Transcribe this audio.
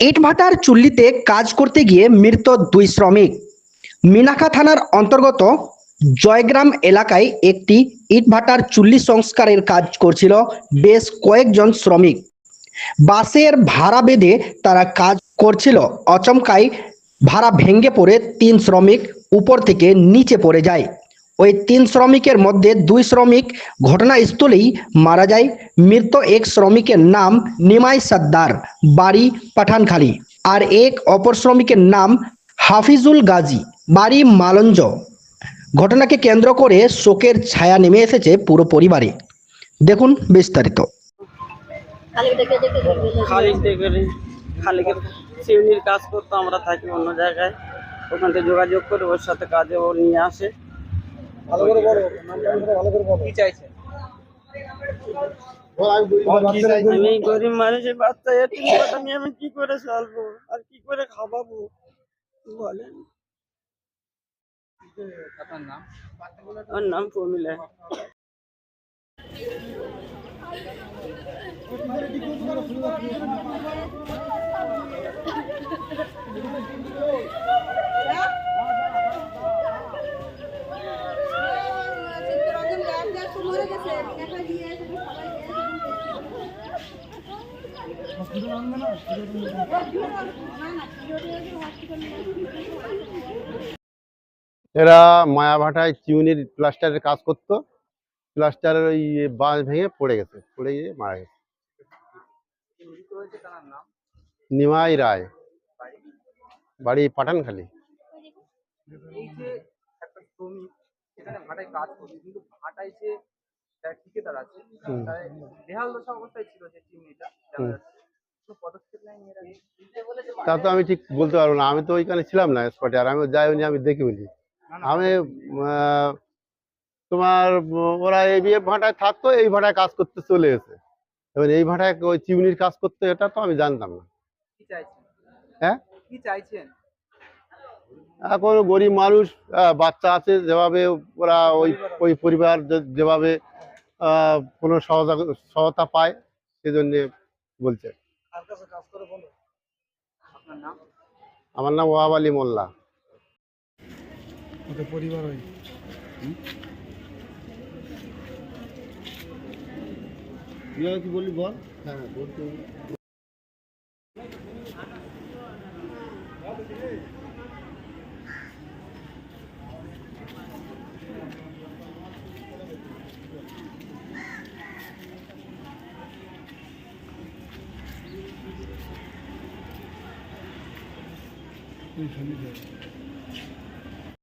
ইটভাটার চুল্লিতে কাজ করতে গিয়ে মৃত দুই শ্রমিক। মিনাখা থানার অন্তর্গত জয়গ্রাম এলাকায় একটি ইটভাটার চুল্লি সংস্কারের কাজ করছিল বেশ কয়েকজন শ্রমিক। বাসের ভাড়া বেঁধে তারা কাজ করছিল। অচমকায় ভাড়া ভেঙে পড়ে তিন শ্রমিক উপর থেকে নিচে পড়ে যায়। ওই তিন শ্রমিকের মধ্যে দুই শ্রমিক ঘটনাস্থলেই মারা যায়। মৃত এক শ্রমিকের নাম নিমাই সাদ্দার, বাড়ি পাঠানখালী। আর এক অপর শ্রমিকের নাম হাফিজুল গাজী, বাড়ি মালঞ্জ। ঘটনাকে কেন্দ্র করে শোকের ছায়া নেমে এসেছে পুরো পরিবারে। দেখুন বিস্তারিত। কাজ করতো, আমরা থাকি অন্য জায়গায়। ওখান থেকে যোগাযোগ করে ওর সাথে কাজে ও নিয়ে আসে। ভালো করে বলো নামটা ভালো করে বলো। কি চাইছে আমি গরিব মানুষের বাচ্চা কথা নিয়ে আমি কি করে চলবো আর কি করে খাওয়াবো? বলেন। ওর নাম প্রমিলা। এরা মায়াভাটায় চিউনির প্লাস্টারের কাজ করতো। প্লাস্টারের ওই বাঁশ ভেঙে পড়ে গেছে, পড়ে গিয়ে মারা গেছে। নিমাই রায়, বাড়ি পাঠানখালী। ভাটায় কাজ করছে, কিন্তু ভাটায় যে যারা ঠিকাদার আছে বেহাল দশা অবস্থায় ছিল যে চিমনিটা তা তো আমি ঠিক বলতে পারব না। আমি তো ওইখানে ছিলাম না স্পটে আর আমি যাইনি আমি দেখিনি। আমি তোমার ওরা এই বিয়ে ভাটায় থাকতো এই ভাটায় কাজ করতে চলে এসে এবার এই ভাটায় ওই চিমনির কাজ করতো এটা তো আমি জানতাম না। হ্যাঁ? কি চাইছেন? এখন গরিব মানুষ বাচ্চা আছে যেভাবে ওরা ওই ওই পরিবার যেভাবে কোনো সহযোগ সহায়তা পায় সেজন্য বলছে। কার কাছে কাজ করে বলো? আপনার নাম? আমার নাম ওয়াব আলী মোল্লা। পরিবার হয় কি বলি বল? হ্যাঁ 为什么呢